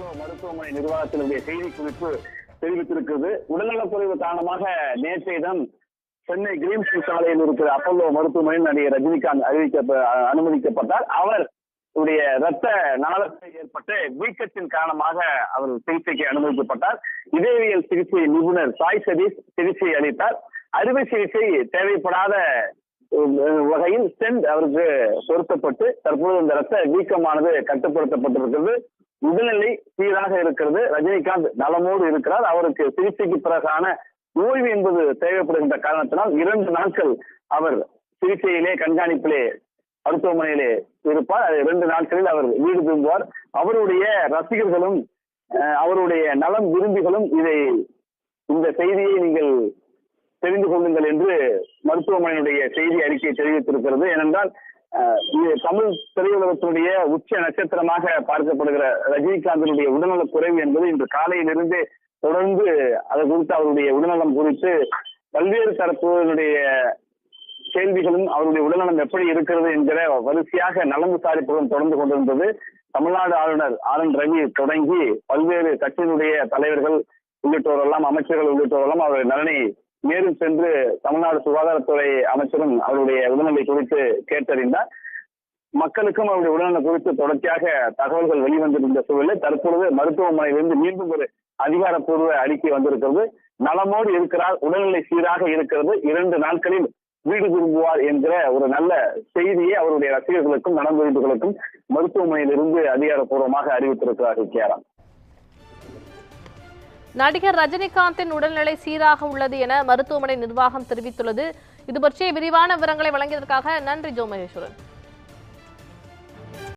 Apollo மருத்துவமனை நிர்வாகத்தினுடைய செய்தி குறிப்பு தெரிவித்திருக்கிறது. உடல்நலக்குறைவு காரணமாக நேற்றைய தினம் சென்னை கிரீம்ஸ் சாலையில் இருக்கிற அப்பல்லோ மருத்துவமனையில் நடிகர் ரஜினிகாந்த் அறிவிக்க அனுமதிக்கப்பட்டார். அவர் உடைய ரத்த நாளத்தில் ஏற்பட்டு வீக்கத்தின் காரணமாக அவர் சிகிச்சைக்கு அனுமதிக்கப்பட்டார். இதயவியல் சிகிச்சை நிபுணர் சாய் சதீஷ் சிகிச்சை அளித்தார். அறுவை சிகிச்சை தேவைப்படாத வகையில் ஸ்டென்ட் அவருக்கு பொருத்தப்பட்டு தற்போது இந்த ரத்த வீக்கமானது கட்டுப்படுத்தப்பட்டிருக்கிறது. உடல்நிலை சீராக இருக்கிறது. ரஜினிகாந்த் நலமோடு இருக்கிறார். அவருக்கு சிகிச்சைக்கு பிறகான ஓய்வு என்பது தேவைப்படுகின்ற காரணத்தினால் இரண்டு நாட்கள் அவர் சிகிச்சையிலே கண்காணிப்பிலே மருத்துவமனையிலே இருப்பார். அது இரண்டு நாட்களில் அவர் வீடு திரும்புவார். அவருடைய ரசிகர்களும் அஹ், அவருடைய நலம் விரும்பிகளும் இதை இந்த செய்தியை நீங்கள் தெரிந்து கொள்ளுங்கள் என்று மருத்துவமனையினுடைய செய்தி அறிக்கை தெரிவித்திருக்கிறது. ஏனென்றால் தமிழ் திரையுலகத்தினுடைய உச்ச நட்சத்திரமாக பார்க்கப்படுகிற ரஜினிகாந்தினுடைய உடல்நலக் குறைவு என்பது இன்று காலையிலிருந்து தொடர்ந்து அது குறித்து அவருடைய உடல்நலம் குறித்து பல்வேறு தரப்புடைய கேள்விகளும் அவருடைய உடல்நலம் எப்படி இருக்கிறது என்கிற வரிசையாக நலம் விசாரிப்புகளும் தொடர்ந்து கொண்டிருந்தது. தமிழ்நாடு ஆளுநர் ஆர் என் ரவி தொடங்கி பல்வேறு கட்சியினுடைய தலைவர்கள் உள்ளிட்டோரெல்லாம் அமைச்சர்கள் உள்ளிட்டோரெல்லாம் அவருடைய நலனை நேரில் சென்று தமிழ்நாடு சுகாதாரத்துறை அமைச்சரும் அவருடைய உடல்நிலை குறித்து கேட்டறிந்தார். மக்களுக்கும் அவருடைய உடல்நலம் குறித்து தொடர்ச்சியாக தகவல்கள் வெளிவந்திருந்த சூழலில் தற்பொழுது மருத்துவமனையிலிருந்து மீண்டும் ஒரு அதிகாரப்பூர்வ அறிக்கை வந்திருக்கிறது. நலமோடு இருக்கிறார் உடல்நிலை சீராக இருக்கிறது இரண்டு நாட்களில் வீடு திரும்புவார் என்கிற ஒரு நல்ல செய்தியை அவருடைய ரசிகர்களுக்கும் நலம்புரிந்துகளுக்கும் மருத்துவமனையிலிருந்து அதிகாரப்பூர்வமாக அறிவித்திருக்கிறார்கள் கேரம் நடிகர் ரஜினிகாந்தின் உடல்நிலை சீராக உள்ளது என மருத்துவமனை நிர்வாகம் தெரிவித்துள்ளது. இது பற்றிய விரிவான விவரங்களை வழங்கியதற்காக நன்றி ஜோ மகேஸ்வரன்.